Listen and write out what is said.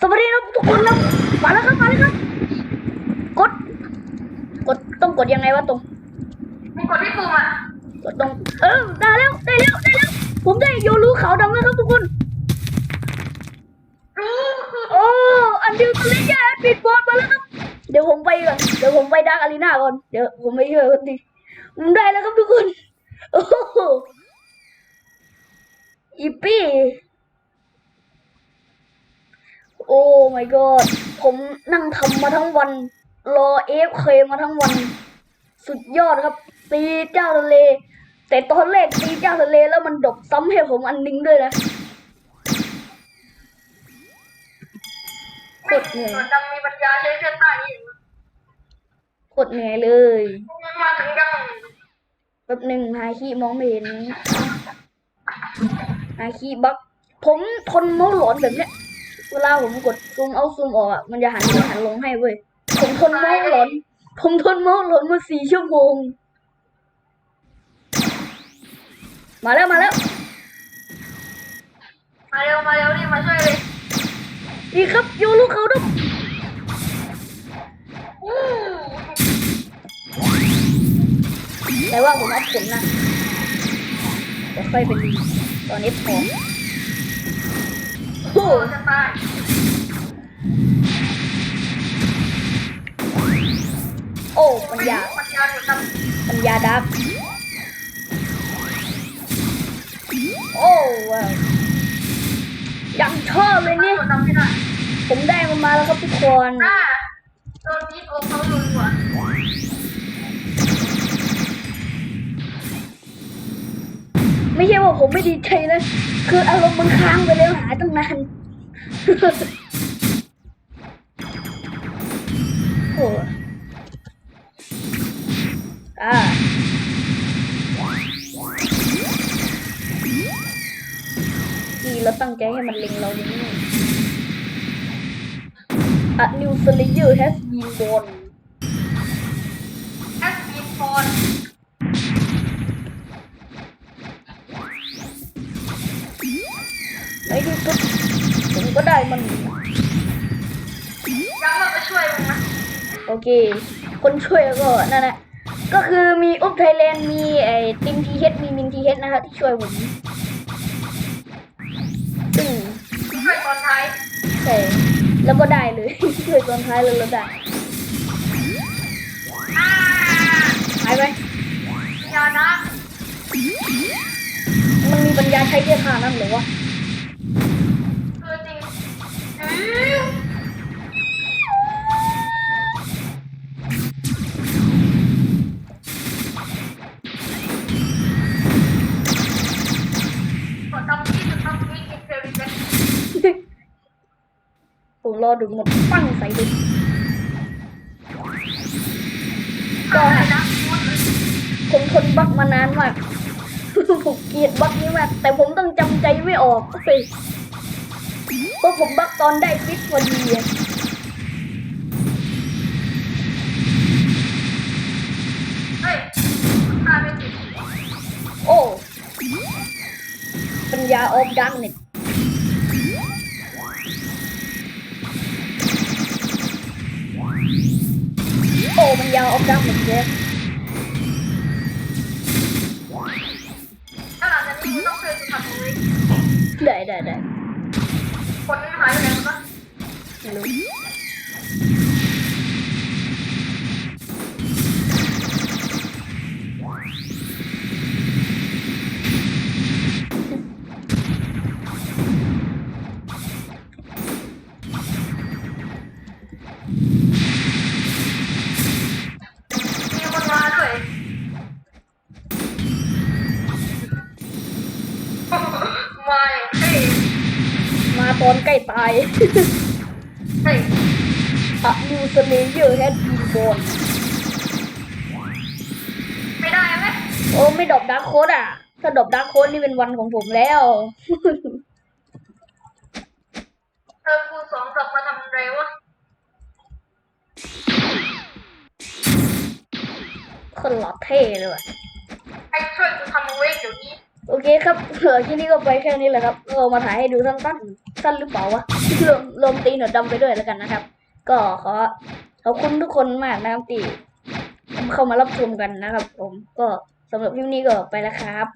สวัสดีครับทุกคนครับมาแล้วครับมาแล้วครับ กด กดต้องกดยังไงวะตรงมึงกดที่ปุ่มอะกดตรงเออได้แล้วได้แล้วได้แล้ว ผมได้โยรู้ขาวดำแล้วครับทุกคนรู้คือโอ้อันดิวสลิงแอนปิดบอลมาแล้วครับ เดี๋ยวผมไปก่อนเดี๋ยวผมไปดักอารีนาก่อนเดี๋ยวผมไปช่วยคนดีผมได้แล้วครับทุกคนโอ้โหอีปี้ โอ้ my god ผมนั่งทำมาทั้งวัน รอเอฟเคมาทั้งวัน สุดยอดครับ ตีเจ้าทะเล แต่ตอนแรกตีเจ้าทะเลแล้วมันดรอปซ้ำให้ผมอันนึงด้วยนะโคตรเหนื่อยส่วนดำมีปัญญาใช้เส้นใต้นี่โคตรเหนื่อยเลยมึงมาถึงยังแป๊บหนึ่งฮาคิมองไม่เห็นฮาคิบัก ผมทนเมาส์หลอนแบบเนี้ย เวลาผมกดซูมเอาซูมออกอะมันจะหันขึ้นหันลงให้เว้ยผมทนเมาส์หลอนผมทนเมาส์หลอนมาสี่ชั่วโมง มาแล้วมาแล้ว มาเร็วมาเร็วนี่มาช่วยเลยดีครับโยลูกเขาด้วยอู้แต่ว่าผมอัพผลนะเดี๋ยวค่อยไปดูตอนนี้พอ โอ้จะตายโอ้ปัญญาปัญญาอยู่ดำปัญญาดักโอ้วยังชอบเลยนี่ผมได้มันมาแล้วครับทุกคนอ่าโดนพีทโอเขาลุนหัว ไม่ใช่ว่าผมไม่ดีใจนะ คืออารมณ์มันค้างไปแล้วหาตั้งนานโอ้อ่าดีเราตั้งใจให้มันเล็งเราอย่างนี้ A new slayer has been born แอส บีฟอนในที่สุดผมก็ได้มันยังมาไปช่วยมึงนะโอเค คนช่วยก็นั่นแหละก็คือมีอุ๊บไทยแลนด์มีไอ้ติมทีเฮดมีมินทีเฮดนะครับที่ช่วยผมซึ่งช่วยตอนท้ายใช่แล้วก็ได้เลยช่วยตอนท้ายเลยแล้วได้อ่าหายไหมปัญญานะมันมีปัญญาใช้แค่ขานั่นเหรอวะ ผมรอดูหมดปั้งใส่เลยก็ให้นะพูดเลยผมทนบักมานานมากผมเกลียดบักนี้มากแต่ผมต้องจำใจไม่ออกเฮ้ย เพราะผมบักตอนได้ฟิตพอดีอะเฮ้ยฆ่าไม่ติดโอ้ปัญญาออฟดักเน็ตโอ้ปัญญาออฟดักเน็ตเยอะถ้าหลังจากนี้มึงต้องเคยทำเลยได้ได้ได้ คนหายไปไหนวะไม่รู้มีคนมาด้วยมาอย่าง เท่มาตอนใกล้ตายเฮ้ยอะยูสเลเยอร์แฮดบีบอนไม่ได้ไหมโอ้ไม่ดรอปดาร์คโค้ดอะ ถ้าดรอปดาร์คโค้ดนี่เป็นวันของผมแล้วเธอคูณสองกลับมาทำอะไรวะคนหล่อเท่เลยว่ะไอ้ช่วยกูทำเวกเดี๋ยวนี้ โอเคครับเหลือที่นี่ก็ไปแค่นี้แหละครับ เรามาถ่ายให้ดูสั้นๆ สั้นหรือเปล่าวะรวมตีหนวดดำไปด้วยแล้วกันนะครับ ก็ขอขอบคุณทุกคนมากนะครับที่เข้ามารับชมกันนะครับ ผมก็สำหรับคลิปนี้ก็ไปแล้วครับ